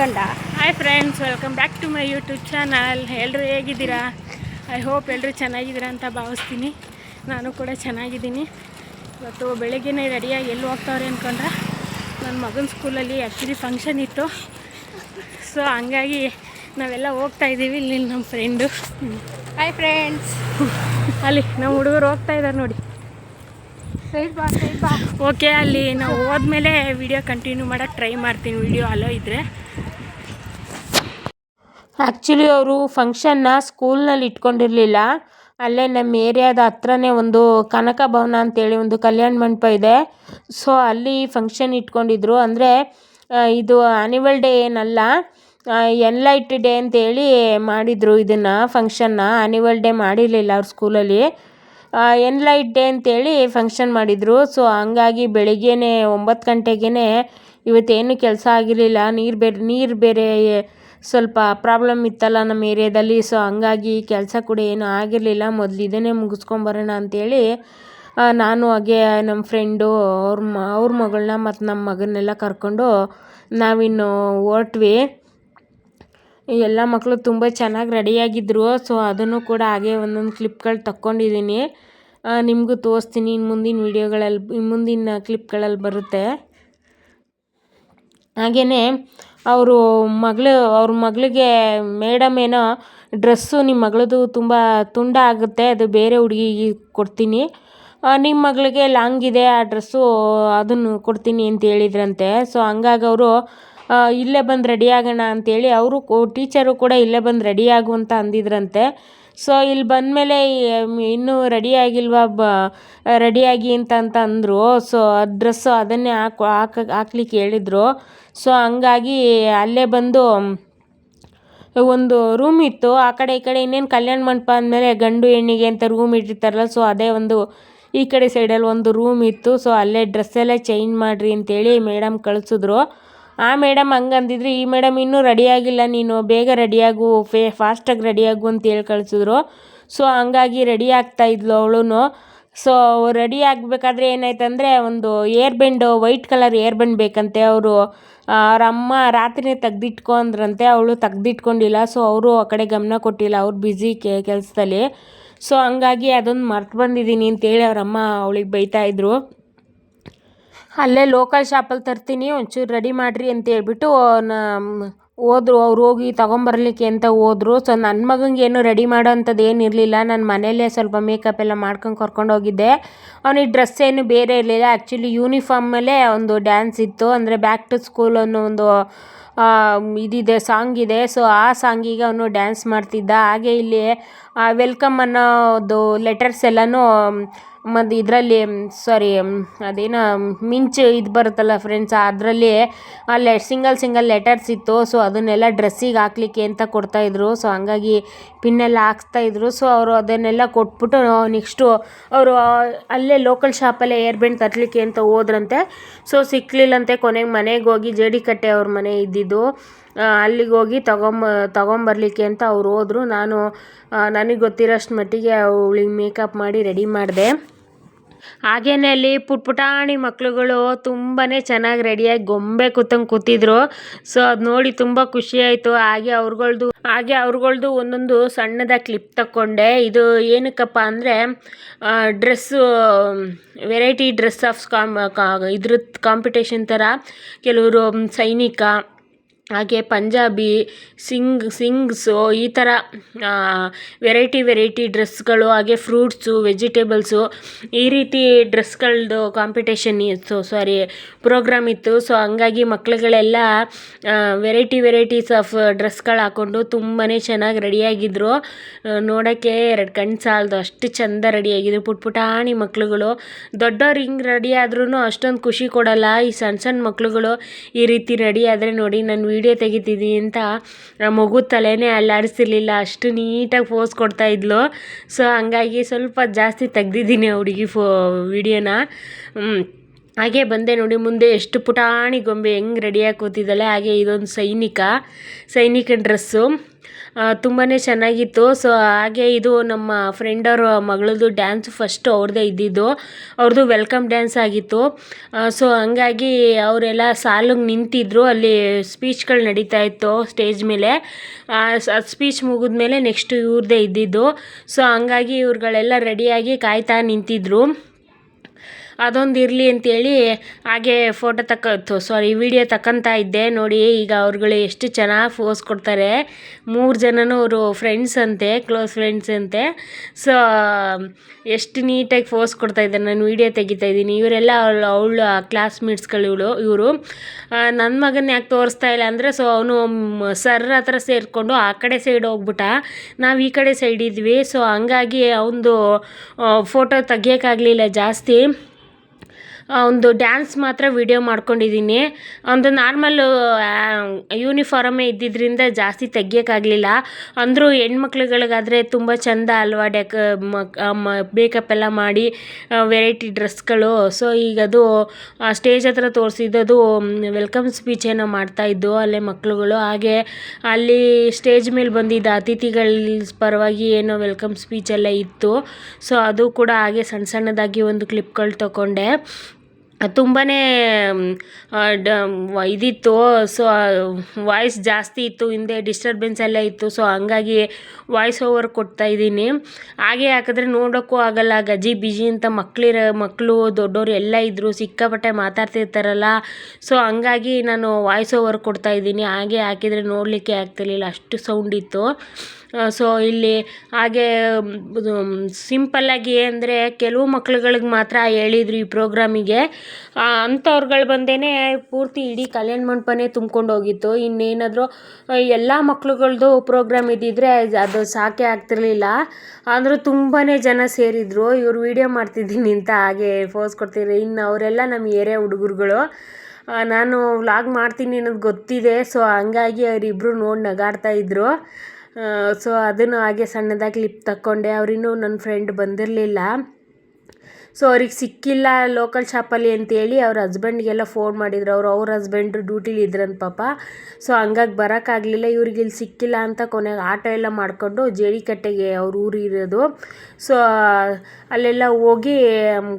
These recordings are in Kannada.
ಗಂಡ hi friends welcome back to my YouTube channel ಎಲ್ಲರೂ ಹೇಗಿದ್ದೀರಾ? ಐ ಹೋಪ್ ಎಲ್ಲರೂ ಚೆನ್ನಾಗಿದ್ದೀರಾ ಅಂತ ಭಾವಿಸ್ತೀನಿ. ನಾನು ಕೂಡ ಚೆನ್ನಾಗಿದ್ದೀನಿ. ಇವತ್ತು ಬೆಳಗ್ಗೆನೇ ರೆಡಿಯಾಗಿ ಎಲ್ಲಿ ಹೋಗ್ತಾವ್ರೆ ಅಂದ್ಕೊಂಡ್ರೆ ನನ್ನ ಮಗನ ಸ್ಕೂಲಲ್ಲಿ ಆ್ಯಕ್ಚುಲಿ ಫಂಕ್ಷನ್ ಇತ್ತು. ಸೊ ಹಂಗಾಗಿ ನಾವೆಲ್ಲ ಹೋಗ್ತಾ ಇದ್ದೀವಿ. ಇಲ್ಲಿ ನಮ್ಮ ಫ್ರೆಂಡು ಹಾಯ್ ಫ್ರೆಂಡ್ಸ್ ಅಲ್ಲಿ ನಮ್ಮ ಹುಡುಗರು ಹೋಗ್ತಾ ಇದ್ದಾರೆ ನೋಡಿ. ಓಕೆ ಅಲ್ಲಿ ನಾವು ಹೋದ್ಮೇಲೆ ವಿಡಿಯೋ ಕಂಟಿನ್ಯೂ ಮಾಡೋಕ್ಕೆ ಟ್ರೈ ಮಾಡ್ತೀನಿ. ವಿಡಿಯೋ ಅಲೋ ಇದ್ದರೆ ಆ್ಯಕ್ಚುಲಿ ಅವರು ಫಂಕ್ಷನ್ನ ಸ್ಕೂಲ್ನಲ್ಲಿ ಇಟ್ಕೊಂಡಿರಲಿಲ್ಲ. ಅಲ್ಲೇ ನಮ್ಮ ಏರಿಯಾದ ಹತ್ರನೇ ಒಂದು ಕನಕ ಭವನ ಅಂತೇಳಿ ಒಂದು ಕಲ್ಯಾಣ ಮಂಟಪ ಇದೆ. ಸೊ ಅಲ್ಲಿ ಫಂಕ್ಷನ್ ಇಟ್ಕೊಂಡಿದ್ರು. ಅಂದರೆ ಇದು ಆ್ಯನಿವಲ್ ಡೇ ಏನಲ್ಲ ಎನ್ಲೈಟ್ ಡೇ ಅಂತೇಳಿ ಮಾಡಿದರು ಇದನ್ನು ಫಂಕ್ಷನ್ನ ಆ್ಯನಿವಲ್ ಡೇ ಮಾಡಿರಲಿಲ್ಲ ಅವ್ರ ಸ್ಕೂಲಲ್ಲಿ ಎನ್ಲೈಟ್ ಡೇ ಅಂತೇಳಿ ಫಂಕ್ಷನ್ ಮಾಡಿದರು. ಸೊ ಹಂಗಾಗಿ ಬೆಳಿಗ್ಗೆ ಒಂಬತ್ತು ಗಂಟೆಗೇ ಇವತ್ತೇನು ಕೆಲಸ ಆಗಿರಲಿಲ್ಲ. ನೀರು ಬೇರೆ ನೀರು ಬೇರೆ ಸ್ವಲ್ಪ ಪ್ರಾಬ್ಲಮ್ ಇತ್ತಲ್ಲ ನಮ್ಮ ಏರಿಯಾದಲ್ಲಿ ಸೊ ಹಂಗಾಗಿ ಕೆಲಸ ಕೂಡ ಏನು ಆಗಿರಲಿಲ್ಲ. ಮೊದಲು ಇದನ್ನೇ ಮುಗಿಸ್ಕೊಂಬರೋಣ ಅಂತೇಳಿ ಆ, ನಾನು ಹಾಗೆ ನಮ್ಮ ಫ್ರೆಂಡು ಅವ್ರ ಮ ಅವ್ರ ಮಗಳನ್ನ ಮತ್ತು ನಮ್ಮ ಮಗನ್ನೆಲ್ಲ ಕರ್ಕೊಂಡು ನಾವಿನ್ನು ಹೊರಟ್ವಿ. ಎಲ್ಲ ಮಕ್ಕಳು ತುಂಬ ಚೆನ್ನಾಗಿ ರೆಡಿಯಾಗಿದ್ದರು ಸೊ ಅದನ್ನು ಕೂಡ ಹಾಗೆ ಒಂದೊಂದು ಕ್ಲಿಪ್ಗಳು ತಕ್ಕೊಂಡಿದ್ದೀನಿ ನಿಮಗೂ ತೋರಿಸ್ತೀನಿ ಇನ್ನು ಮುಂದಿನ ವೀಡಿಯೋಗಳಲ್ಲಿ ಮುಂದಿನ ಕ್ಲಿಪ್ಗಳಲ್ಲಿ ಬರುತ್ತೆ. ಹಾಗೆಯೇ ಅವರು ಮಗಳು, ಅವ್ರ ಮಗಳಿಗೆ ಮೇಡಮ್ ಏನೋ ಡ್ರೆಸ್ಸು ನಿಮ್ಮ ಮಗಳದು ತುಂಬ ತುಂಡ ಆಗುತ್ತೆ, ಅದು ಬೇರೆ ಹುಡುಗಿಗೆ ಕೊಡ್ತೀನಿ. ನಿಮ್ಮ ಮಗಳಿಗೆ ಲಾಂಗ್ ಇದೆ, ಆ ಡ್ರೆಸ್ಸು ಅದನ್ನು ಕೊಡ್ತೀನಿ ಅಂತ ಹೇಳಿದ್ರಂತೆ. ಸೊ, ಹಂಗಾಗಿ ಅವರು ಇಲ್ಲೇ ಬಂದು ರೆಡಿ ಆಗೋಣ ಅಂತೇಳಿ, ಅವರು ಟೀಚರು ಕೂಡ ಇಲ್ಲೇ ಬಂದು ರೆಡಿ ಆಗು ಅಂತ ಅಂದಿದ್ರಂತೆ. ಸೊ ಇಲ್ಲಿ ಬಂದಮೇಲೆ ಇನ್ನೂ ರೆಡಿ ಆಗಿಲ್ವಾ ಬ ರೆಡಿಯಾಗಿ ಅಂತ ಅಂತ ಅಂದರು. ಸೊ ಡ್ರೆಸ್ಸು ಅದನ್ನೇ ಹಾಕು, ಹಾಕ, ಹಾಕ್ಲಿಕ್ಕೆ ಹೇಳಿದರು. ಸೊ ಹಂಗಾಗಿ ಅಲ್ಲೇ ಬಂದು, ಒಂದು ರೂಮ್ ಇತ್ತು. ಆ ಕಡೆ, ಈ ಕಡೆ ಇನ್ನೇನು ಕಲ್ಯಾಣ ಮಂಟಪ ಅಂದಮೇಲೆ ಗಂಡು ಹೆಣ್ಣಿಗೆ ಅಂತ ರೂಮ್ ಇಟ್ಟಿರ್ತಾರಲ್ಲ ಸೊ ಅದೇ ಒಂದು ಈ ಕಡೆ ಸೈಡಲ್ಲಿ ಒಂದು ರೂಮ್ ಇತ್ತು. ಸೊ ಅಲ್ಲೇ ಡ್ರೆಸ್ಸೆಲ್ಲ ಚೇಂಜ್ ಮಾಡಿರಿ ಅಂತೇಳಿ ಮೇಡಮ್ ಕಳಿಸಿದ್ರು. ಆ ಮೇಡಮ್ ಹಂಗಂದಿದ್ರು, ಈ ಮೇಡಮ್ ಇನ್ನೂ ರೆಡಿಯಾಗಿಲ್ಲ, ನೀನು ಬೇಗ ರೆಡಿಯಾಗು, ಫೇ, ಫಾಸ್ಟಾಗಿ ರೆಡಿಯಾಗು ಅಂತ ಹೇಳಿ ಕಳಿಸಿದ್ರು. ಸೊ ಹಂಗಾಗಿ ರೆಡಿ ಆಗ್ತಾ ಇದ್ಲು ಅವಳೂ ಸೊ ರೆಡಿ ಆಗಬೇಕಾದ್ರೆ ಏನಾಯ್ತಂದರೆ ಒಂದು hair band, white colour hair band ಬೇಕಂತೆ ಅವರು. ಅವ್ರ ಅಮ್ಮ ರಾತ್ರಿನೇ ತೆಗ್ದಿಟ್ಕೊ ಅಂದ್ರಂತೆ ಅವಳು ತೆಗ್ದಿಟ್ಕೊಂಡಿಲ್ಲ. ಸೊ ಅವರು ಆ ಕಡೆ ಗಮನ ಕೊಟ್ಟಿಲ್ಲ, ಅವ್ರು ಬ್ಯುಸಿ ಕೆಲಸದಲ್ಲಿ. ಸೊ ಹಂಗಾಗಿ ಅದೊಂದು ಮರ್ತು ಬಂದಿದ್ದೀನಿ ಅಂತೇಳಿ ಅವ್ರ ಅಮ್ಮ ಅವಳಿಗೆ ಬೈತಾ ಇದ್ರು. ಅಲ್ಲೇ ಲೋಕಲ್ ಶಾಪಲ್ಲಿ ತರ್ತೀನಿ, ಒಂಚೂರು ರೆಡಿ ಮಾಡಿರಿ ಅಂತ ಹೇಳ್ಬಿಟ್ಟು ಹೋದ್ರು. ಅವ್ರು ಹೋಗಿ ತೊಗೊಂಬರ್ಲಿಕ್ಕೆ ಅಂತ ಹೋದ್ರು. ಸೊ ನನ್ನ ಮಗಂಗೆ ಏನು ರೆಡಿ ಮಾಡೋ ಅಂಥದ್ದು ಏನು ಇರಲಿಲ್ಲ. ನಾನು ಮನೆಯಲ್ಲೇ ಸ್ವಲ್ಪ ಮೇಕಪ್ ಎಲ್ಲ ಮಾಡ್ಕೊಂಡು ಕರ್ಕೊಂಡು ಹೋಗಿದ್ದೆ. ಅವನಿಗೆ ಡ್ರೆಸ್ ಏನು ಬೇರೆ ಇರಲಿಲ್ಲ. ಆ್ಯಕ್ಚುಲಿ ಮೇಲೆ ಒಂದು ಡ್ಯಾನ್ಸ್ ಇತ್ತು. ಅಂದರೆ ಬ್ಯಾಕ್ ಟು ಸ್ಕೂಲ್ ಅನ್ನೋ ಒಂದು ಇದಿದೆ ಸಾಂಗ್ ಇದೆ. ಸೊ ಆ ಸಾಂಗಿಗೆ ಅವನು ಡ್ಯಾನ್ಸ್ ಮಾಡ್ತಿದ್ದ. ಹಾಗೆ ಇಲ್ಲಿ ವೆಲ್ಕಮ್ ಅನ್ನೋದು ಲೆಟರ್ಸ್ ಎಲ್ಲನೂ ಮತ್ತು ಇದರಲ್ಲಿ ಸಾರಿ ಅದೇನು ಮಿಂಚು ಇದು ಬರುತ್ತಲ್ಲ ಫ್ರೆಂಡ್ಸ್ ಅದರಲ್ಲಿ ಅಲ್ಲಿ ಸಿಂಗಲ್ ಸಿಂಗಲ್ ಲೆಟರ್ಸ್ ಇತ್ತು. ಸೊ ಅದನ್ನೆಲ್ಲ ಡ್ರೆಸ್ಸಿಗೆ ಹಾಕ್ಲಿಕ್ಕೆ ಅಂತ ಕೊಡ್ತಾಯಿದ್ರು ಸೊ ಹಂಗಾಗಿ ಪಿನ್ನೆಲ್ಲ ಹಾಕ್ಸ್ತಾಯಿದ್ರು ಸೊ ಅವರು ಅದನ್ನೆಲ್ಲ ಕೊಟ್ಬಿಟ್ಟು ನೆಕ್ಸ್ಟು ಅವರು ಅಲ್ಲೇ ಲೋಕಲ್ ಶಾಪಲ್ಲೇ ಏರ್ ಬೆಂಡ್ ತರಲಿಕ್ಕೆ ಅಂತ ಹೋದ್ರಂತೆ. ಸೊ ಸಿಕ್ಕಲಿಲ್ಲಂತೆ ಕೊನೆಗೆ ಮನೆಗೆ ಹೋಗಿ ಜೇಡಿಕಟ್ಟೆ ಅವ್ರ ಮನೆ ಇದ್ದಿದ್ದು. ಅಲ್ಲಿಗೆ ಹೋಗಿ ತಗೊಂಬ, ತಗೊಂಬರ್ಲಿಕ್ಕೆ ಅಂತ ಅವ್ರು ಹೋದ್ರು. ನಾನು ನನಗೆ ಗೊತ್ತಿರೋಷ್ಟು ಮಟ್ಟಿಗೆ ಅವಳಿಗೆ ಮೇಕಪ್ ಮಾಡಿ ರೆಡಿ ಮಾಡಿದೆ. ಹಾಗೇನೆ ಅಲ್ಲಿ ಪುಟ್ ಪುಟಾಣಿ ಮಕ್ಕಳುಗಳು ತುಂಬಾ ಚೆನ್ನಾಗಿ ರೆಡಿಯಾಗಿ ಗೊಂಬೆ ಕೂತಂಗೆ ಕೂತಿದ್ರು. ಸೊ ಅದು ನೋಡಿ ತುಂಬ ಖುಷಿ ಆಯಿತು. ಹಾಗೆ ಅವ್ರುಗಳ್ದು ಹಾಗೆ ಅವ್ರುಗಳ್ದು ಒಂದೊಂದು ಸಣ್ಣದ ಕ್ಲಿಪ್ ತಕ್ಕೊಂಡೆ. ಇದು ಏನಕ್ಕಪ್ಪ ಅಂದರೆ ಡ್ರೆಸ್ಸು, ವೆರೈಟಿ ಡ್ರೆಸ್ ಆಫ್ ಕಾಮ್ ಇದ್ರದ್ದು ಕಾಂಪಿಟೇಷನ್ ಥರ ಕೆಲವರು ಸೈನಿಕ ಹಾಗೆ ಪಂಜಾಬಿ, ಸಿಂಗ್, ಸಿಂಗ್ಸು, ಈ ಥರ ವೆರೈಟಿ ವೆರೈಟಿ ಡ್ರೆಸ್ಗಳು ಹಾಗೆ ಫ್ರೂಟ್ಸು ವೆಜಿಟೇಬಲ್ಸು ಈ ರೀತಿ ಡ್ರೆಸ್ಗಳದ್ದು ಕಾಂಪಿಟೇಷನ್ ಇತ್ತು. ಸಾರಿ ಪ್ರೋಗ್ರಾಮ್ ಇತ್ತು. ಸೊ ಹಂಗಾಗಿ ಮಕ್ಳುಗಳೆಲ್ಲ ವೆರೈಟಿ ವೆರೈಟೀಸ್ ಆಫ್ ಡ್ರೆಸ್ಗಳು ಹಾಕ್ಕೊಂಡು ತುಂಬಾ ಚೆನ್ನಾಗಿ ರೆಡಿಯಾಗಿದ್ದರು ನೋಡೋಕ್ಕೆ ಎರಡು ಕಣ್ಣು ಸಾಲದು. ಅಷ್ಟು ಚೆಂದ ರೆಡಿಯಾಗಿದ್ರು ಪುಟ್ ಪುಟಾಣಿ ಮಕ್ಳುಗಳು. ದೊಡ್ಡವ್ರು ಹಿಂಗೆ ರೆಡಿ ಆದ್ರೂ ಅಷ್ಟೊಂದು ಖುಷಿ ಕೊಡಲ್ಲ. ಈ ಸಣ್ಣ ಸಣ್ಣ ಮಕ್ಳುಗಳು ಈ ರೀತಿ ರೆಡಿ ಆದರೆ ನೋಡಿ, ನಾನು ವೀಡಿಯೋ ತೆಗಿತಿದ್ದೀನಿ ಅಂತ ಮಗು ತಲೆನೇ ಅಲ್ಲಾಡಿಸಿರ್ಲಿಲ್ಲ. ಅಷ್ಟು ನೀಟಾಗಿ ಫೋಸ್ ಕೊಡ್ತಾ ಇದ್ಲು. ಸೊ ಹಂಗಾಗಿ ಸ್ವಲ್ಪ ಜಾಸ್ತಿ ತೆಗ್ದಿದ್ದೀನಿ ಆ ಹುಡುಗಿ ಫೋ, ವಿಡಿಯೋನ. ಹಾಗೆ ಬಂದೆ ನೋಡಿ, ಮುಂದೆ ಎಷ್ಟು ಪುಟಾಣಿ ಗೊಂಬೆ ಹೆಂಗೆ ರೆಡಿಯಾಗಿ ಕೂತಿದ್ದಾಳೆ. ಹಾಗೆ ಇದೊಂದು ಸೈನಿಕ ಸೈನಿಕ ಡ್ರೆಸ್ಸು ತುಂಬಾ ಚೆನ್ನಾಗಿತ್ತು. ಸೊ ಹಾಗೆ ಇದು ನಮ್ಮ ಫ್ರೆಂಡ್ ಅವ್ರ ಮಗಳದು ಡ್ಯಾನ್ಸ್ ಫಸ್ಟು ಅವ್ರದ್ದೇ ಇದ್ದಿದ್ದು. ಅವ್ರದ್ದು ವೆಲ್ಕಮ್ ಡ್ಯಾನ್ಸ್ ಆಗಿತ್ತು. ಸೊ ಹಂಗಾಗಿ ಅವರೆಲ್ಲ ಸಾಲಿಗೆ ನಿಂತಿದ್ರು. ಅಲ್ಲಿ ಸ್ಪೀಚ್ಗಳು ನಡೀತಾ ಇತ್ತು ಸ್ಟೇಜ್ ಮೇಲೆ. ಸ್ಪೀಚ್ ಮುಗಿದ್ಮೇಲೆ ನೆಕ್ಸ್ಟ್ ಇವ್ರದ್ದೇ ಇದ್ದಿದ್ದು. ಸೊ ಹಂಗಾಗಿ ಇವ್ರುಗಳೆಲ್ಲ ರೆಡಿಯಾಗಿ ಕಾಯ್ತಾ ನಿಂತಿದ್ರು. ಅದೊಂದು ಇರಲಿ ಅಂತೇಳಿ ಹಾಗೆ ಫೋಟೋ ತಕ್ಕ ಸಾರಿ ವಿಡಿಯೋ ತಕ್ಕಂತ ಇದ್ದೆ. ನೋಡಿ, ಈಗ ಅವ್ರುಗಳು ಎಷ್ಟು ಚೆನ್ನಾಗಿ ಫೋಸ್ ಕೊಡ್ತಾರೆ. ಮೂರು ಜನನೂ ಅವರು ಫ್ರೆಂಡ್ಸ್ ಅಂತೆ ಕ್ಲೋಸ್ ಫ್ರೆಂಡ್ಸ್ ಅಂತೆ. ಸೊ ಎಷ್ಟು ನೀಟಾಗಿ ಫೋಸ್ ಕೊಡ್ತಾ ಇದ್ದಾರೆ. ನಾನು ವಿಡಿಯೋ ತೆಗಿತಾ ಇದ್ದೀನಿ. ಇವರೆಲ್ಲ ಅವಳು ಅವಳು ಕ್ಲಾಸ್ಮೇಟ್ಸ್ಗಳು ಇವಳು, ಇವರು. ನನ್ನ ಮಗನ ಯಾಕೆ ತೋರಿಸ್ತಾ ಇಲ್ಲ ಅಂದರೆ ಸೊ ಅವನು ಸರ್ ಹತ್ರ ಸೇರಿಕೊಂಡು ಆ ಕಡೆ ಸೈಡ್ ಹೋಗ್ಬಿಟ್ಟ. ನಾವು ಈ ಕಡೆ ಸೈಡ್ ಇದ್ವಿ. ಸೊ ಹಂಗಾಗಿ ಅವನದು ಫೋಟೋ ತೆಗಿಯೋಕ್ಕಾಗಲಿಲ್ಲ ಜಾಸ್ತಿ. ಒಂದು ಡ್ಯಾನ್ಸ್ ಮಾತ್ರ ವಿಡಿಯೋ ಮಾಡ್ಕೊಂಡಿದ್ದೀನಿ. ಒಂದು ನಾರ್ಮಲ್ಲು ಯೂನಿಫಾರಮೇ ಇದ್ದಿದ್ದರಿಂದ ಜಾಸ್ತಿ ತೆಗಿಯೋಕ್ಕಾಗಲಿಲ್ಲ ಅಂದರೂ ಹೆಣ್ಮಕ್ಳುಗಳಿಗಾದರೆ ತುಂಬ ಚೆಂದ ಅಲ್ವಾ ಡೆಕ ಮೇಕಪ್ ಎಲ್ಲ ಮಾಡಿ ವೆರೈಟಿ ಡ್ರೆಸ್ಗಳು ಸೊ ಈಗ ಅದು ಸ್ಟೇಜ್ ಹತ್ರ ತೋರಿಸಿದ್ದು ವೆಲ್ಕಮ್ ಸ್ಪೀಚ್ ಏನೋ ಮಾಡ್ತಾಯಿದ್ದು ಅಲ್ಲೇ ಮಕ್ಕಳುಗಳು ಹಾಗೆ ಅಲ್ಲಿ ಸ್ಟೇಜ್ ಮೇಲೆ ಬಂದಿದ್ದ ಅತಿಥಿಗಳ ಪರವಾಗಿ ಏನೋ ವೆಲ್ಕಮ್ ಸ್ಪೀಚ್ ಎಲ್ಲ ಇತ್ತು. ಸೊ ಅದು ಕೂಡ ಹಾಗೆ ಸಣ್ಣ ಸಣ್ಣದಾಗಿ ಒಂದು ಕ್ಲಿಪ್ಗಳು ತಗೊಂಡೆ ತುಂಬಾ ಡ ಇದಿತ್ತು. ಸೊ ವಾಯ್ಸ್ ಜಾಸ್ತಿ ಇತ್ತು, ಹಿಂದೆ ಡಿಸ್ಟರ್ಬೆನ್ಸ್ ಎಲ್ಲ ಇತ್ತು. ಸೊ ಹಂಗಾಗಿ ವಾಯ್ಸ್ ಓವರ್ ಕೊಡ್ತಾ ಇದ್ದೀನಿ. ಹಾಗೆ ಹಾಕಿದ್ರೆ ನೋಡೋಕ್ಕೂ ಆಗಲ್ಲ. ಗಜಿ, ಬಿಜಿ ಅಂತ ಮಕ್ಕಳಿರ ಮಕ್ಕಳು ದೊಡ್ಡವರು ಎಲ್ಲ ಇದ್ದರು ಸಿಕ್ಕಾಪಟ್ಟೆ ಮಾತಾಡ್ತಿರ್ತಾರಲ್ಲ. ಸೊ ಹಂಗಾಗಿ ನಾನು ವಾಯ್ಸ್ ಓವರ್ ಕೊಡ್ತಾ ಇದ್ದೀನಿ. ಹಾಗೆ ಹಾಕಿದರೆ ನೋಡಲಿಕ್ಕೆ ಆಗ್ತಿರ್ಲಿಲ್ಲ. ಅಷ್ಟು ಸೌಂಡ್ ಇತ್ತು. ಸೊ ಇಲ್ಲಿ ಹಾಗೆ ಸಿಂಪಲ್ಲಾಗಿ ಅಂದರೆ ಕೆಲವು ಮಕ್ಳುಗಳಿಗೆ ಮಾತ್ರ ಹೇಳಿದ್ರು ಈ ಪ್ರೋಗ್ರಾಮಿಗೆ ಅಂಥವ್ರುಗಳು ಬಂದೇ ಪೂರ್ತಿ ಇಡೀ ಕಲ್ಯಾಣ ಮಂಟಪನೇ ತುಂಬ್ಕೊಂಡು ಹೋಗಿತ್ತು. ಇನ್ನೇನಾದರೂ ಎಲ್ಲ ಮಕ್ಳುಗಳದ್ದು ಪ್ರೋಗ್ರಾಮ್ ಇದ್ದಿದ್ರೆ ಅದು ಸಾಕೆ ಆಗ್ತಿರಲಿಲ್ಲ. ಆದರೂ ತುಂಬಾ ಜನ ಸೇರಿದರು. ಇವರು ವೀಡಿಯೋ ಮಾಡ್ತಿದ್ದೀನಿ ಅಂತ ಹಾಗೆ ಫೋಸ್ ಕೊಡ್ತಿದ್ರು. ಇನ್ನು ಅವರೆಲ್ಲ ನಮ್ಮ ಏರಿಯಾ ಹುಡುಗರುಗಳು. ನಾನು ವ್ಲಾಗ್ ಮಾಡ್ತೀನಿ ಅನ್ನೋದು ಗೊತ್ತಿದೆ. ಸೊ ಹಂಗಾಗಿ ಅವರಿಬ್ಬರು ನೋಡಿ ನಗಾಡ್ತಾ ಇದ್ದರು ಸೊ ಅದನ್ನು ಹಾಗೆ ಸಣ್ಣದಾಗಿ ಕ್ಲಿಪ್ ತಕ್ಕೊಂಡೆ. ಅವರಿನ್ನೂ ನನ್ನ ಫ್ರೆಂಡ್ ಬಂದಿರಲಿಲ್ಲ. ಸೊ ಅವ್ರಿಗೆ ಸಿಕ್ಕಿಲ್ಲ ಲೋಕಲ್ ಶಾಪಲ್ಲಿ ಅಂತೇಳಿ ಅವ್ರ ಹಸ್ಬೆಂಡ್ಗೆಲ್ಲ ಫೋನ್ ಮಾಡಿದ್ರು. ಅವರು ಅವ್ರ ಹಸ್ಬೆಂಡ್ ಡ್ಯೂಟಿಲಿ ಇದ್ರಂತ ಪಾಪ. ಸೊ ಹಂಗಾಗಿ ಬರೋಕ್ಕಾಗಲಿಲ್ಲ. ಇವ್ರಿಗೆ ಇಲ್ಲಿ ಸಿಕ್ಕಿಲ್ಲ ಅಂತ ಕೊನೆಗೆ ಆಟೋ ಎಲ್ಲ ಮಾಡಿಕೊಂಡು ಜೇಡಿಕಟ್ಟೆಗೆ ಅವ್ರ ಊರಿರೋದು ಸೊ ಅಲ್ಲೆಲ್ಲ ಹೋಗಿ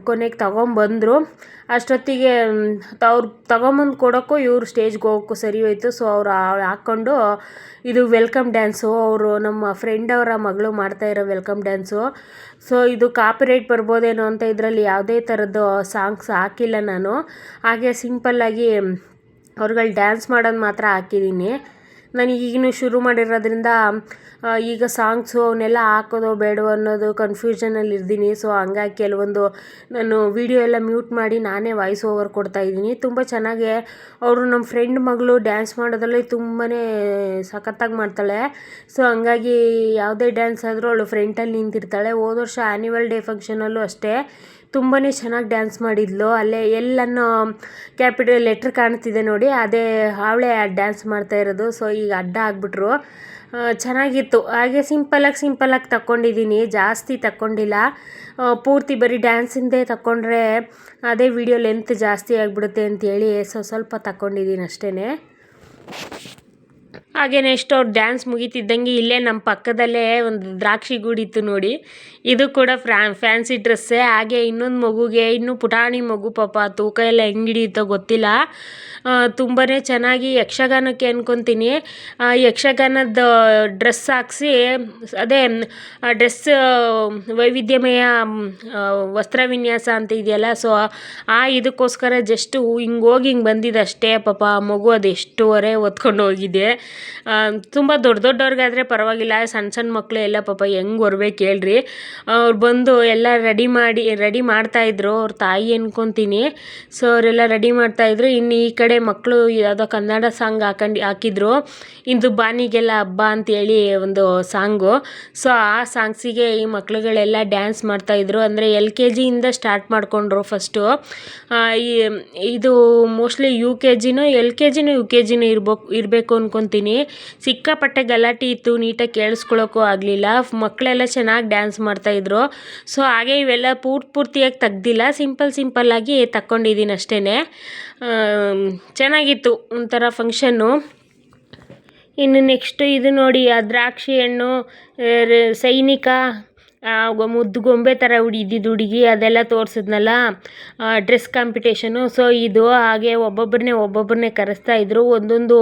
ಕೊನೆಗೆ ತಗೊಂಬಂದರು. ಅಷ್ಟೊತ್ತಿಗೆ ಅವ್ರು ತಗೊಂಬಂದು ಕೊಡೋಕ್ಕೂ ಇವ್ರು ಸ್ಟೇಜ್ಗೆ ಹೋಗೋಕ್ಕೂ ಸರಿ ಹೋಯಿತು. ಸೊ ಅವ್ರು ಹಾಕ್ಕೊಂಡು ಇದು ವೆಲ್ಕಮ್ ಡ್ಯಾನ್ಸು ಅವರು ನಮ್ಮ ಫ್ರೆಂಡ್ ಅವರ ಮಗಳು ಮಾಡ್ತಾ ಇರೋ ವೆಲ್ಕಮ್ ಡ್ಯಾನ್ಸು ಸೊ ಇದು ಕಾಪಿರೈಟ್ ಬರ್ಬೋದೇನೋ ಅಂತ ಇದರಲ್ಲಿ ಯಾವುದೇ ಥರದ್ದು ಸಾಂಗ್ಸ್ ಹಾಕಿಲ್ಲ ನಾನು. ಹಾಗೆ ಸಿಂಪಲ್ಲಾಗಿ ಅವ್ರುಗಳು ಡ್ಯಾನ್ಸ್ ಮಾಡೋದು ಮಾತ್ರ ಹಾಕಿದ್ದೀನಿ ನಾನು ಈಗಿನೂ ಶುರು ಮಾಡಿರೋದ್ರಿಂದ ಈಗ ಸಾಂಗ್ಸು ಅವನ್ನೆಲ್ಲ ಹಾಕೋದೋ ಬೇಡವೋ ಅನ್ನೋದು ಕನ್ಫ್ಯೂಷನಲ್ಲಿ ಇದ್ದೀನಿ ಸೊ ಹಂಗಾಗಿ ಕೆಲವೊಂದು ನಾನು ವೀಡಿಯೋ ಎಲ್ಲ ಮ್ಯೂಟ್ ಮಾಡಿ ನಾನೇ ವಾಯ್ಸ್ ಓವರ್ ಕೊಡ್ತಾ ಇದ್ದೀನಿ. ತುಂಬ ಚೆನ್ನಾಗೆ ಅವರು ನಮ್ಮ ಫ್ರೆಂಡ್ ಮಗಳು ಡ್ಯಾನ್ಸ್ ಮಾಡೋದ್ರಲ್ಲಿ ತುಂಬಾ ಸಖತ್ತಾಗಿ ಮಾಡ್ತಾಳೆ. ಸೊ ಹಂಗಾಗಿ ಯಾವುದೇ ಡ್ಯಾನ್ಸ್ ಆದರೂ ಅವಳು ಫ್ರೆಂಟಲ್ಲಿ ನಿಂತಿರ್ತಾಳೆ. ಹೋದ ವರ್ಷ ಆ್ಯನ್ಯುವಲ್ ಡೇ ಫಂಕ್ಷನಲ್ಲೂ ಅಷ್ಟೇ. ತುಂಬಾ ಚೆನ್ನಾಗಿ ಡ್ಯಾನ್ಸ್ ಮಾಡಿದ್ಲು. ಅಲ್ಲೇ ಎಲ್ಲನ್ನೋ ಕ್ಯಾಪಿಟಲ್ ಲೆಟ್ರ್ ಕಾಣ್ತಿದೆ ನೋಡಿ, ಅದೇ ಅವಳೇ ಡ್ಯಾನ್ಸ್ ಮಾಡ್ತಾ ಇರೋದು. ಸೊ ಈಗ ಅಡ್ಡ ಆಗಿಬಿಟ್ರು. ಚೆನ್ನಾಗಿತ್ತು. ಹಾಗೆ ಸಿಂಪಲಾಗಿ ಸಿಂಪಲಾಗಿ ತಗೊಂಡಿದ್ದೀನಿ ಜಾಸ್ತಿ ತಗೊಂಡಿಲ್ಲ ಪೂರ್ತಿ ಬರೀ ಡ್ಯಾನ್ಸಿಂದೇ ತಗೊಂಡ್ರೆ ಅದೇ ವಿಡಿಯೋ ಲೆಂತ್ ಜಾಸ್ತಿ ಆಗಿಬಿಡುತ್ತೆ ಅಂತೇಳಿ ಸೊ ಸ್ವಲ್ಪ ತಗೊಂಡಿದ್ದೀನಿ ಅಷ್ಟೇ ಹಾಗೆ ನೆಕ್ಸ್ಟ್ ಅವ್ರು ಡ್ಯಾನ್ಸ್ ಮುಗೀತಿದ್ದಂಗೆ ಇಲ್ಲೇ ನಮ್ಮ ಪಕ್ಕದಲ್ಲೇ ಒಂದು ದ್ರಾಕ್ಷಿ ಗೂಡಿತ್ತು ನೋಡಿ. ಇದು ಕೂಡ ಫ್ರಾ, ಫ್ಯಾನ್ಸಿ ಡ್ರೆಸ್ಸೇ. ಹಾಗೆ ಇನ್ನೊಂದು ಮಗುಗೆ, ಇನ್ನೂ ಪುಟಾಣಿ ಮಗು ಪಾಪ ತೂಕ ಎಲ್ಲ ಹೆಂಗೆ ಹಿಡಿಯುತ್ತೋ ಗೊತ್ತಿಲ್ಲ. ತುಂಬಾ ಚೆನ್ನಾಗಿ ಯಕ್ಷಗಾನಕ್ಕೆ ಅನ್ಕೊತೀನಿ. ಯಕ್ಷಗಾನದ ಡ್ರೆಸ್ ಹಾಕ್ಸಿ, ಅದೇ ಡ್ರೆಸ್ ವೈವಿಧ್ಯಮಯ ವಸ್ತ್ರ ವಿನ್ಯಾಸ ಅಂತ ಇದೆಯಲ್ಲ, ಸೊ, ಆ ಇದಕ್ಕೋಸ್ಕರ ಜಸ್ಟು ಹಿಂಗೆ ಹೋಗಿ ಹಿಂಗೆ ಬಂದಿದ್ದು ಅಷ್ಟೇ ಪಾಪ ಮಗು ಅದು ಎಷ್ಟುವರೆ ಹೊರೆ ಹೊತ್ಕೊಂಡು ಹೋಗಿದೆ. ತುಂಬ ದೊಡ್ಡ ದೊಡ್ಡವ್ರಿಗಾದರೆ ಪರವಾಗಿಲ್ಲ. ಸಣ್ಣ ಸಣ್ಣ ಮಕ್ಕಳು ಎಲ್ಲ ಪಾಪ ಹೆಂಗೆ ಹೊರ್ಬೇಕು ಹೇಳ್ರಿ. ಅವ್ರು ಬಂದು ಎಲ್ಲ ರೆಡಿ ಮಾಡಿ ರೆಡಿ ಮಾಡ್ತಾಯಿದ್ರು ಅವ್ರ ತಾಯಿ ಅನ್ಕೊತೀನಿ. ಸೊ ಅವರೆಲ್ಲ ರೆಡಿ ಮಾಡ್ತಾಯಿದ್ರು ಇನ್ನು ಈ ಕಡೆ ಮಕ್ಕಳು ಯಾವುದೋ ಕನ್ನಡ ಸಾಂಗ್ ಹಾಕೊಂಡು, ಹಾಕಿದ್ರು. ಇಂದು ಬಾನಿಗೆಲ್ಲ ಹಬ್ಬ ಅಂತೇಳಿ ಒಂದು ಸಾಂಗು ಸೊ ಆ ಸಾಂಗ್ಸಿಗೆ ಈ ಮಕ್ಳುಗಳೆಲ್ಲ ಡ್ಯಾನ್ಸ್ ಮಾಡ್ತಾಯಿದ್ರು ಅಂದರೆ ಎಲ್ ಕೆ ಜಿಯಿಂದ ಸ್ಟಾರ್ಟ್ ಮಾಡಿಕೊಂಡ್ರು ಫಸ್ಟು ಈ, ಇದು ಮೋಸ್ಟ್ಲಿ ಯು ಕೆ ಜಿನೂ ಎಲ್ ಕೆ ಜಿನೂ ಯು ಕೆ ಜಿನೂ ಇರ್ಬೋ, ಇರಬೇಕು ಅನ್ಕೊತೀನಿ. ಸಿಕ್ಕಾಪಟ್ಟೆ ಗಲಾಟೆ ಇತ್ತು. ನೀಟಾಗಿ ಕೇಳಿಸ್ಕೊಳ್ಳೋಕ್ಕೂ ಆಗಲಿಲ್ಲ. ಮಕ್ಕಳೆಲ್ಲ ಚೆನ್ನಾಗಿ ಡ್ಯಾನ್ಸ್ ಮಾಡ್ತಾಯಿದ್ರು ಸೊ ಹಾಗೆ ಇವೆಲ್ಲ ಪೂರ್ತಿ ಪೂರ್ತಿಯಾಗಿ ತೆಗ್ದಿಲ್ಲ. ಸಿಂಪಲ್ ಸಿಂಪಲ್ಲಾಗಿ ತಗೊಂಡಿದ್ದೀನಿ ಅಷ್ಟೇ ಚೆನ್ನಾಗಿತ್ತು ಒಂಥರ ಫಂಕ್ಷನ್ನು ಇನ್ನು ನೆಕ್ಸ್ಟು ಇದು ನೋಡಿ, ಆ ದ್ರಾಕ್ಷಿ ಹಣ್ಣು ಸೈನಿಕ ಮುದ್ದು ಗೊಂಬೆ ಥರ ಹುಡಿದಿದ್ದು ಹುಡುಗಿ ಅದೆಲ್ಲ ತೋರಿಸಿದ್ನಲ್ಲ ಡ್ರೆಸ್ ಕಾಂಪಿಟೇಷನು. ಸೊ, ಇದು ಹಾಗೆ ಒಬ್ಬೊಬ್ಬರನ್ನೇ ಒಬ್ಬೊಬ್ಬರನ್ನೇ ಕರೆಸ್ತಾ ಇದ್ರು. ಒಂದೊಂದು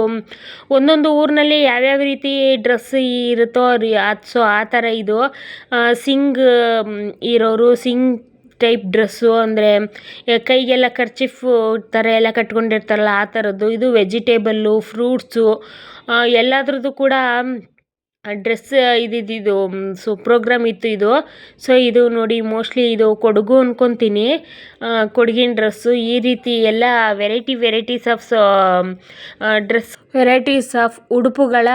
ಒಂದೊಂದು ಊರಿನಲ್ಲಿ ಯಾವ್ಯಾವ ರೀತಿ ಡ್ರೆಸ್ ಇರುತ್ತೋ ಅದು, ಸೊ, ಆ ಥರ ಇದು. ಸಿಂಗ್ ಇರೋರು, ಸಿಂಗ್ ಟೈಪ್ ಡ್ರೆಸ್ಸು, ಅಂದರೆ ಕೈಗೆಲ್ಲ ಖರ್ಚಿಫು ಥರ ಎಲ್ಲ ಕಟ್ಕೊಂಡಿರ್ತಾರಲ್ಲ, ಆ ಥರದ್ದು ಇದು ವೆಜಿಟೇಬಲ್ಲು, ಫ್ರೂಟ್ಸು ಎಲ್ಲದ್ರದ್ದು ಕೂಡ ಡ್ರೆಸ್ ಇದಿದಿದು ಸೊ ಪ್ರೋಗ್ರಾಮ್ ಇತ್ತು ಇದು. ಸೊ ಇದು ನೋಡಿ ಮೋಸ್ಟ್ಲಿ ಇದು ಕೊಡಗು ಅಂದ್ಕೊತೀನಿ ಕೊಡಗಿನ ಡ್ರೆಸ್ಸು ಈ ರೀತಿ ಎಲ್ಲ variety varieties of dress, varieties of ಉಡುಪುಗಳ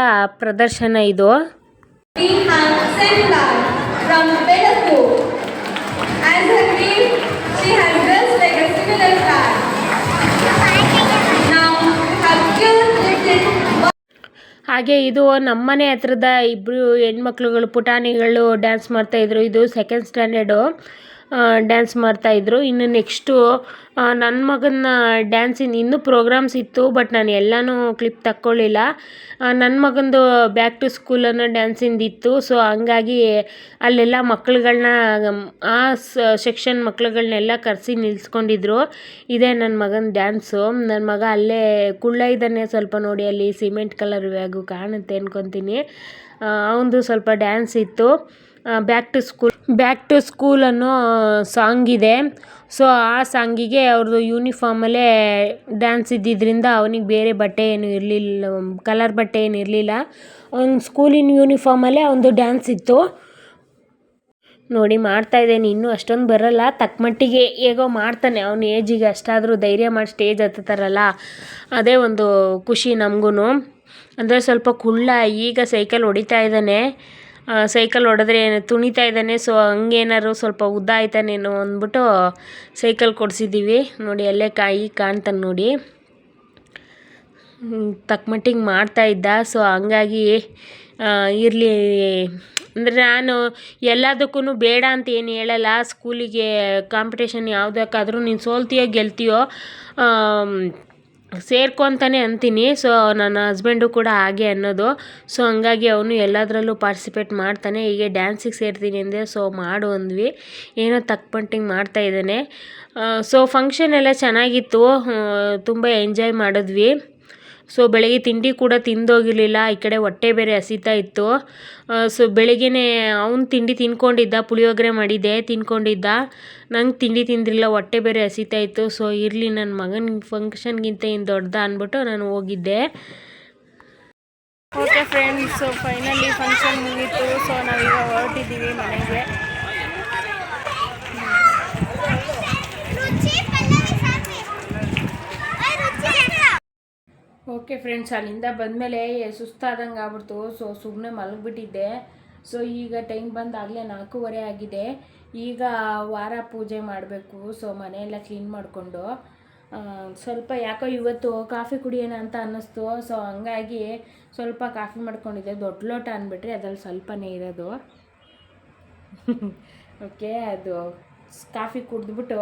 ಪ್ರದರ್ಶನ ಇದು. ಹಾಗೆ ಇದು ನಮ್ಮನೆ ಹತ್ರದ ಇಬ್ರು ಹೆಣ್ಮಕ್ಳುಗಳು ಪುಟಾಣಿಗಳು ಡ್ಯಾನ್ಸ್ ಮಾಡ್ತಾಯಿದ್ರು ಇದು ಸೆಕೆಂಡ್ ಸ್ಟ್ಯಾಂಡರ್ಡು ಡ್ಯಾನ್ಸ್ ಮಾಡ್ತಾಯಿದ್ರು ಇನ್ನು ನೆಕ್ಸ್ಟು ನನ್ನ ಮಗನ ಡ್ಯಾನ್ಸಿನ ಇನ್ನೂ ಪ್ರೋಗ್ರಾಮ್ಸ್ ಇತ್ತು ಬಟ್ ನಾನು ಎಲ್ಲನೂ ಕ್ಲಿಪ್ ತಕ್ಕೊಳ್ಳಿಲ್ಲ ನನ್ನ ಮಗಂದು ಬ್ಯಾಕ್ ಟು ಸ್ಕೂಲ್ ಅನ್ನೋ ಡ್ಯಾನ್ಸಿಂದು ಇತ್ತು ಸೊ ಹಂಗಾಗಿ ಅಲ್ಲೆಲ್ಲ ಮಕ್ಕಳುಗಳನ್ನ ಆ ಸೆಕ್ಷನ್ ಮಕ್ಕಳುಗಳನ್ನೆಲ್ಲ ಕರೆಸಿ ನಿಲ್ಲಿಸ್ಕೊಂಡಿದ್ರು ಇದೇ ನನ್ನ ಮಗನ ಡ್ಯಾನ್ಸು ನನ್ನ ಮಗ ಅಲ್ಲೇ ಕುಳ್ಳ ಇದ್ದಾನೆ ಸ್ವಲ್ಪ ನೋಡಿ, ಅಲ್ಲಿ ಸಿಮೆಂಟ್ ಕಲರ್ ಬ್ಯಾಗು ಕಾಣುತ್ತೆ ಅಂದ್ಕೊತೀನಿ ಅವನದು ಸ್ವಲ್ಪ ಡ್ಯಾನ್ಸ್ ಇತ್ತು. Back to school back to school ಅನ್ನೋ ಸಾಂಗ್ ಇದೆ. ಸೊ ಆ ಸಾಂಗಿಗೆ ಅವ್ರದ್ದು ಯೂನಿಫಾರ್ಮಲ್ಲೇ ಡ್ಯಾನ್ಸ್ ಇದ್ದಿದ್ದರಿಂದ ಅವನಿಗೆ ಬೇರೆ ಬಟ್ಟೆ ಏನು ಇರಲಿಲ್ಲ ಕಲರ್ ಬಟ್ಟೆ ಏನು ಇರಲಿಲ್ಲ. ಅವ್ನ ಸ್ಕೂಲಿನ ಯೂನಿಫಾರ್ಮಲ್ಲೇ ಅವನದು ಡ್ಯಾನ್ಸ್ ಇತ್ತು. ನೋಡಿ, ಮಾಡ್ತಾ ಇದ್ದೇನೆ. ಇನ್ನೂ ಅಷ್ಟೊಂದು ಬರಲ್ಲ. ತಕ್ಕ ಮಟ್ಟಿಗೆ ಹೇಗೋ ಮಾಡ್ತಾನೆ. ಅವನ ಏಜಿಗೆ ಅಷ್ಟಾದರೂ ಧೈರ್ಯ ಮಾಡಿ ಸ್ಟೇಜ್ ಹತ್ತುತ್ತಾರಲ್ಲ? ಅದೇ ಒಂದು ಖುಷಿ ನಮಗೂ ಅಂದರೆ ಸ್ವಲ್ಪ ಕುಳ್ಳ ಈಗ ಸೈಕಲ್ ಹೊಡಿತಾ ಇದ್ದಾನೆ. ಸೈಕಲ್ ಹೊಡೆದ್ರೆ ತುಣಿತಾ ಇದ್ದಾನೆ ಸೊ ಹಂಗೇನಾದ್ರು ಸ್ವಲ್ಪ ಉದ್ದ ಆಯ್ತಾನೇನೋ ಅಂದ್ಬಿಟ್ಟು ಸೈಕಲ್ ಕೊಡಿಸಿದ್ದೀವಿ. ನೋಡಿ, ಅಲ್ಲೇ ಕಾಯಿ ಕಾಣ್ತಾನೆ ನೋಡಿ. ತಕ್ಕ ಮಟ್ಟಿಗೆ ಮಾಡ್ತಾ ಇದ್ದ. ಸೊ ಹಂಗಾಗಿ ಇರಲಿ, ಅಂದರೆ ನಾನು ಎಲ್ಲದಕ್ಕೂ ಬೇಡ ಅಂತ ಏನು ಹೇಳಲ್ಲ. ಸ್ಕೂಲಿಗೆ ಕಾಂಪಿಟೇಷನ್ ಯಾವುದಕ್ಕಾದ್ರೂ ನೀನು ಸೋಲ್ತೀಯೋ ಗೆಲ್ತೀಯೋ ಸೇರ್ಕೊ ಅಂತಾನೆ. ಸೊ ನನ್ನ ಹಸ್ಬೆಂಡು ಕೂಡ ಹಾಗೆ ಅನ್ನೋದು. ಸೊ ಹಂಗಾಗಿ ಅವನು ಎಲ್ಲದರಲ್ಲೂ ಪಾರ್ಟಿಸಿಪೇಟ್ ಮಾಡ್ತಾನೆ. ಹೀಗೆ ಡ್ಯಾನ್ಸಿಗೆ ಸೇರ್ತೀನಿ ಅಂದೆ. ಸೊ ಮಾಡು ಅಂದ್ವಿ. ಏನೋ ತಕ್ಕ ಮಾಡ್ತಾಯಿದ್ದಾನೆ ಸೊ ಫಂಕ್ಷನ್ ಎಲ್ಲ ಚೆನ್ನಾಗಿತ್ತು. ತುಂಬ ಎಂಜಾಯ್ ಮಾಡಿದ್ವಿ. ಸೊ ಬೆಳಗ್ಗೆ ತಿಂಡಿ ಕೂಡ ತಿಂದೋಗಿರಲಿಲ್ಲ. ಈ ಕಡೆ ಹೊಟ್ಟೆ ಬೇರೆ ಹಸಿತಾ ಇತ್ತು. ಸೊ ಬೆಳಗ್ಗೆನೇ ಅವ್ನು ತಿಂಡಿ ತಿನ್ಕೊಂಡಿದ್ದ, ಪುಳಿಯೋಗರೆ ಮಾಡಿದ್ದೆ, ತಿನ್ಕೊಂಡಿದ್ದ. ನಂಗೆ ತಿಂಡಿ ತಿಂದಿರಲಿಲ್ಲ, ಹೊಟ್ಟೆ ಬೇರೆ ಹಸಿತಾ ಇತ್ತು. ಸೊ ಇರಲಿ ನನ್ನ ಮಗನ ಫಂಕ್ಷನ್ಗಿಂತ ಇನ್ನು ದೊಡ್ಡದ ಅಂದ್ಬಿಟ್ಟು ನಾನು ಹೋಗಿದ್ದೆ. ಓಕೆ ಫ್ರೆಂಡ್ಸ್ ಫೈನಲಿ ಫಂಕ್ಷನ್ ಮುಗೀತು. ಸೊ ನಾವೀಗ ಹೊರಟಿದ್ದೀವಿ ಮನೆಗೆ. ಓಕೆ ಫ್ರೆಂಡ್ಸ್ ಅಲ್ಲಿಂದ ಬಂದಮೇಲೆ ಸುಸ್ತಾದಂಗೆ ಆಗ್ಬಿಡ್ತು. ಸೊ ಸುಮ್ಮನೆ ಮಲಗಿಬಿಟ್ಟಿದ್ದೆ. ಸೊ ಈಗ ಟೈಮ್ ಬಂದಾಗಲೇ ನಾಲ್ಕೂವರೆ ಆಗಿದೆ. ಈಗ ವಾರ ಪೂಜೆ ಮಾಡಬೇಕು. ಸೊ ಮನೆಯೆಲ್ಲ ಕ್ಲೀನ್ ಮಾಡಿಕೊಂಡು ಸ್ವಲ್ಪ ಯಾಕೋ ಇವತ್ತು ಕಾಫಿ ಕುಡಿಯೋಣ ಅಂತ ಅನ್ನಿಸ್ತು. ಸೊ ಹಂಗಾಗಿ ಸ್ವಲ್ಪ ಕಾಫಿ ಮಾಡ್ಕೊಂಡಿದ್ದೆ. ದೊಡ್ಡ ಲೋಟ ಅಂದ್ಬಿಟ್ರೆ ಅದ್ರಲ್ಲಿ ಸ್ವಲ್ಪನೇ ಇರೋದು. ಓಕೆ ಅದು ಕಾಫಿ ಕುಡಿದ್ಬಿಟ್ಟು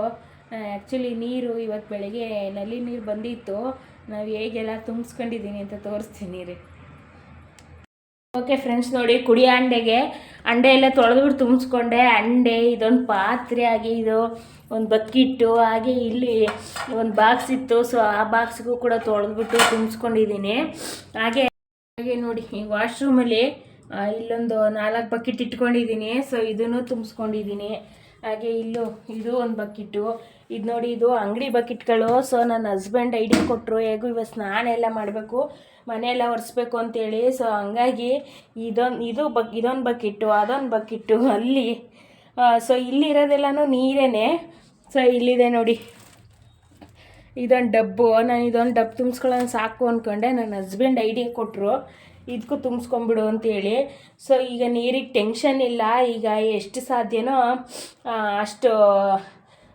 ಆ್ಯಕ್ಚುಲಿ ನೀರು ಇವತ್ತು ಬೆಳಗ್ಗೆ ನಲ್ಲಿ ನೀರು ಬಂದಿತ್ತು. ನಾವು ಹೇಗೆಲ್ಲ ತುಂಬಿಸ್ಕೊಂಡಿದ್ದೀನಿ ಅಂತ ತೋರಿಸ್ತೀನಿ ರೀ. ಓಕೆ ಫ್ರೆಂಡ್ಸ್ ನೋಡಿ, ಕುಡಿ ಅಂಡೆಗೆ. ಅಂಡೆ ಎಲ್ಲ ತೊಳೆದ್ಬಿಟ್ಟು ತುಂಬಿಸ್ಕೊಂಡೆ. ಅಂಡೆ, ಇದೊಂದು ಪಾತ್ರೆ ಆಗಿ, ಇದು ಒಂದು ಬಕ್ಕಿಟ್ಟು, ಹಾಗೆ ಇಲ್ಲಿ ಒಂದು ಬಾಕ್ಸ್ ಇತ್ತು. ಸೊ ಆ ಬಾಕ್ಸ್ಗೂ ಕೂಡ ತೊಳೆದ್ಬಿಟ್ಟು ತುಂಬಿಸ್ಕೊಂಡಿದ್ದೀನಿ ಹಾಗೆ ಹಾಗೆ ನೋಡಿ, ಈ ವಾಶ್ರೂಮಲ್ಲಿ ಇಲ್ಲೊಂದು ನಾಲ್ಕು ಬಕೆಟ್ ಇಟ್ಕೊಂಡಿದ್ದೀನಿ ಸೊ ಇದನ್ನು ತುಂಬಿಸ್ಕೊಂಡಿದ್ದೀನಿ ಹಾಗೆ ಇಲ್ಲೂ ಇದು ಒಂದು ಬಕೆಟು. ಇದು ನೋಡಿ, ಇದು ಅಂಗಡಿ ಬಕೆಟ್ಗಳು. ಸೊ ನನ್ನ ಹಸ್ಬೆಂಡ್ ಐಡಿಯಾ ಕೊಟ್ಟರು ಹೇಗೂ ಇವತ್ತು ಸ್ನಾನ ಎಲ್ಲ ಮಾಡಬೇಕು ಮನೆಯೆಲ್ಲ ಒರೆಸ್ಬೇಕು ಅಂತೇಳಿ. ಸೊ ಹಂಗಾಗಿ ಇದೊಂದು, ಇದು ಬಕ್ ಇದೊಂದು ಬಕೆಟು, ಅದೊಂದು ಬಕೆಟು. ಅಲ್ಲಿ ಸೊ ಇಲ್ಲಿರೋದೆಲ್ಲನೂ ನೀರೇನೆ. ಸೊ ಇಲ್ಲಿದೆ ನೋಡಿ. ಇದೊಂದು ಡಬ್ಬು. ನಾನು ಇದೊಂದು ಡಬ್ಬು ತುಂಬಿಸ್ಕೊಳ್ಳೋಣ ಸಾಕು ಅಂದ್ಕೊಂಡೆ ನನ್ನ ಹಸ್ಬೆಂಡ್ ಐಡಿಯಾ ಕೊಟ್ಟರು ಇದಕ್ಕೂ ತುಂಬಿಸ್ಕೊಂಬಿಡು ಅಂತೇಳಿ. ಸೊ ಈಗ ನೀರಿಗೆ ಟೆನ್ಷನ್ ಇಲ್ಲ. ಈಗ ಎಷ್ಟು ಸಾಧ್ಯನೋ ಅಷ್ಟು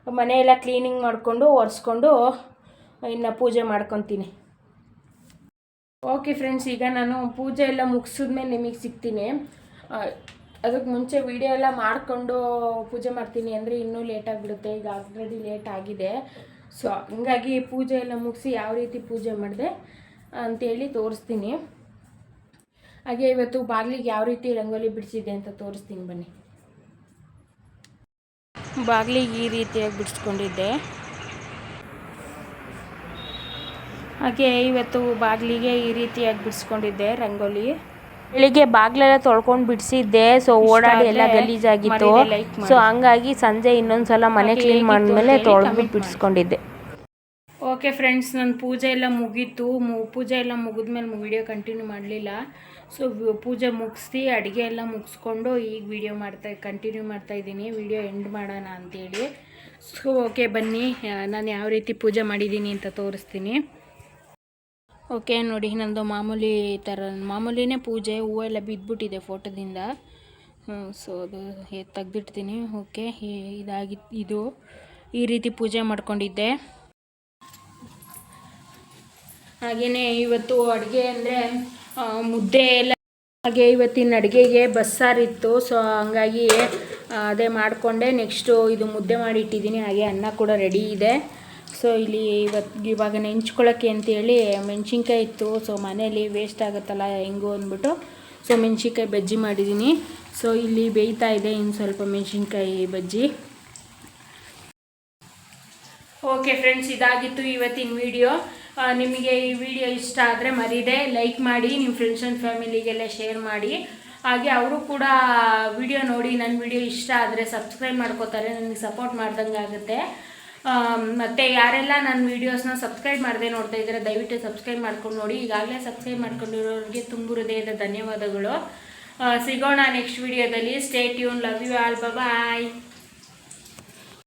ಮನೆಯೆಲ್ಲ ಕ್ಲೀನಿಂಗ್ ಮಾಡಿಕೊಂಡು, ಒರೆಸ್ಕೊಂಡು ಇನ್ನು ಪೂಜೆ ಮಾಡ್ಕೊತೀನಿ. ಓಕೆ ಫ್ರೆಂಡ್ಸ್ ಈಗ ನಾನು ಪೂಜೆ ಎಲ್ಲ ಮುಗಿಸಿದ್ಮೇಲೆ ನಿಮಗೆ ಸಿಗ್ತೀನಿ. ಅದಕ್ಕೆ ಮುಂಚೆ ವಿಡಿಯೋ ಎಲ್ಲ ಮಾಡಿಕೊಂಡು ಪೂಜೆ ಮಾಡ್ತೀನಿ ಅಂದರೆ ಇನ್ನೂ ಲೇಟ್ ಆಗಿಬಿಡುತ್ತೆ. ಈಗ ಆಲ್ರೆಡಿ ಲೇಟ್ ಆಗಿದೆ. ಸೊ ಹಂಗಾಗಿ ಪೂಜೆ ಎಲ್ಲ ಮುಗಿಸಿ ಯಾವ ರೀತಿ ಪೂಜೆ ಮಾಡಿದೆ ಅಂತೇಳಿ ತೋರಿಸ್ತೀನಿ. ಹಾಗೆ ಇವತ್ತು ಬಾಗಿಲಿಗೆ ಯಾವ ರೀತಿ ರಂಗೋಲಿ ಬಿಡಿಸಿದೆ ಅಂತ ತೋರಿಸ್ತೀನಿ ಬನ್ನಿ. ಬಾಗಿಲಿಗೆ ಈ ರೀತಿಯಾಗಿ ಬಿಡಿಸ್ಕೊಂಡಿದ್ದೆ. ಹಾಗೆ ಇವತ್ತು ಬಾಗಿಲಿಗೆ ಈ ರೀತಿಯಾಗಿ ಬಿಡಿಸ್ಕೊಂಡಿದ್ದೆ ರಂಗೋಲಿ. ಬೆಳಿಗ್ಗೆ ಬಾಗ್ಲೆಲ್ಲ ತೊಳ್ಕೊಂಡು ಬಿಡಿಸಿದ್ದೆ ಸೊ ಓಡಾಡಿ ಎಲ್ಲ ಗಲೀಜಾಗಿತ್ತು ಸೊ ಹಂಗಾಗಿ ಸಂಜೆ ಇನ್ನೊಂದ್ಸಲ ಮನೆ ಕ್ಲೀನ್ ಮಾಡಿದ್ಮೇಲೆ ತೊಳ್ಕೊಂಡು. ಬಿಡಿಸ್ಕೊಂಡಿದ್ದೆ. ಓಕೆ ಫ್ರೆಂಡ್ಸ್ ನನ್ನ ಪೂಜೆ ಎಲ್ಲ ಮುಗೀತು. ಮು ಪೂಜೆ ಎಲ್ಲ ಮುಗಿದ್ಮೇಲೆ ವಿಡಿಯೋ ಕಂಟಿನ್ಯೂ ಮಾಡಲಿಲ್ಲ. ಸೊ ಪೂಜೆ ಮುಗಿಸಿ ಅಡುಗೆ ಎಲ್ಲ ಮುಗಿಸ್ಕೊಂಡು ಈಗ ವೀಡಿಯೋ ಮಾಡ್ತಾ ಕಂಟಿನ್ಯೂ ಮಾಡ್ತಾ ಇದ್ದೀನಿ. ವಿಡಿಯೋ ಎಂಡ್ ಮಾಡೋಣ ಅಂತೇಳಿ. ಸೊ ಓಕೆ ಬನ್ನಿ. ನಾನು ಯಾವ ರೀತಿ ಪೂಜೆ ಮಾಡಿದ್ದೀನಿ ಅಂತ ತೋರಿಸ್ತೀನಿ. ಓಕೆ ನೋಡಿ, ನಂದು ಮಾಮೂಲಿ ಥರ, ಮಾಮೂಲಿನೇ ಪೂಜೆ ಹೂವೆಲ್ಲ ಬಿದ್ದುಬಿಟ್ಟಿದೆ ಫೋಟೋದಿಂದ. ಸೊ ಅದು ತೆಗ್ದಿಡ್ತೀನಿ. ಓಕೆ ಇದಾಗಿ, ಇದು ಈ ರೀತಿ ಪೂಜೆ ಮಾಡ್ಕೊಂಡಿದ್ದೆ. ಹಾಗೆಯೇ ಇವತ್ತು ಅಡುಗೆ ಅಂದರೆ ಮುದ್ದೆ ಎಲ್ಲ ಹಾಗೆ ಇವತ್ತಿನ ಅಡುಗೆಗೆ ಬಸ್ಸಾರಿತ್ತು ಸೊ ಹಂಗಾಗಿ ಅದೇ ಮಾಡಿಕೊಂಡೆ. ನೆಕ್ಸ್ಟು ಇದು ಮುದ್ದೆ ಮಾಡಿ ಇಟ್ಟಿದ್ದೀನಿ. ಹಾಗೆ ಅನ್ನ ಕೂಡ ರೆಡಿ ಇದೆ. ಸೊ ಇಲ್ಲಿ ಇವತ್ತು ಇವಾಗ ನೆಂಚ್ಕೊಳ್ಳೋಕ್ಕೆ ಅಂತೇಳಿ ಮೆಣಸಿನ್ಕಾಯಿ ಇತ್ತು. ಸೊ ಮನೇಲಿ ವೇಸ್ಟ್ ಆಗುತ್ತಲ್ಲ, ಹೆಂಗು ಅಂದ್ಬಿಟ್ಟು. ಸೊ ಮೆಣಸಿನ್ಕಾಯಿ ಬಜ್ಜಿ ಮಾಡಿದ್ದೀನಿ. ಸೊ ಇಲ್ಲಿ ಬೇಯ್ತಾ ಇದೆ ಇನ್ನು ಸ್ವಲ್ಪ ಮೆಣಸಿನ್ಕಾಯಿ ಬಜ್ಜಿ. ಓಕೆ ಫ್ರೆಂಡ್ಸ್ ಇದಾಗಿತ್ತು ಇವತ್ತಿನ ವಿಡಿಯೋ ನಿಮಗೆ ಈ ವಿಡಿಯೋ ಇಷ್ಟ ಆದರೆ ಮರೀದೆ ಲೈಕ್ ಮಾಡಿ ನಿಮ್ಮ ಫ್ರೆಂಡ್ಸ್ ಆ್ಯಂಡ್ ಫ್ಯಾಮಿಲಿಗೆಲ್ಲ ಶೇರ್ ಮಾಡಿ. ಹಾಗೆ ಅವರು ಕೂಡ ವಿಡಿಯೋ ನೋಡಿ ನನ್ನ ವಿಡಿಯೋ ಇಷ್ಟ ಆದರೆ ಸಬ್ಸ್ಕ್ರೈಬ್ ಮಾಡ್ಕೋತಾರೆ, ನನಗೆ ಸಪೋರ್ಟ್ ಮಾಡ್ದಂಗೆ ಆಗುತ್ತೆ. ಮತ್ತು ಯಾರೆಲ್ಲ ನನ್ನ ವೀಡಿಯೋಸ್ನ ಸಬ್ಸ್ಕ್ರೈಬ್ ಮಾಡದೆ ನೋಡ್ತಾ ಇದ್ದಾರೆ, ದಯವಿಟ್ಟು ಸಬ್ಸ್ಕ್ರೈಬ್ ಮಾಡ್ಕೊಂಡು ನೋಡಿ. ಈಗಾಗಲೇ ಸಬ್ಸ್ಕ್ರೈಬ್ ಮಾಡ್ಕೊಂಡಿರೋರಿಗೆ ತುಂಬ ಹೃದಯದ ಧನ್ಯವಾದಗಳು. ಸಿಗೋಣ ನೆಕ್ಸ್ಟ್ ವಿಡಿಯೋದಲ್ಲಿ stay tune love you all bye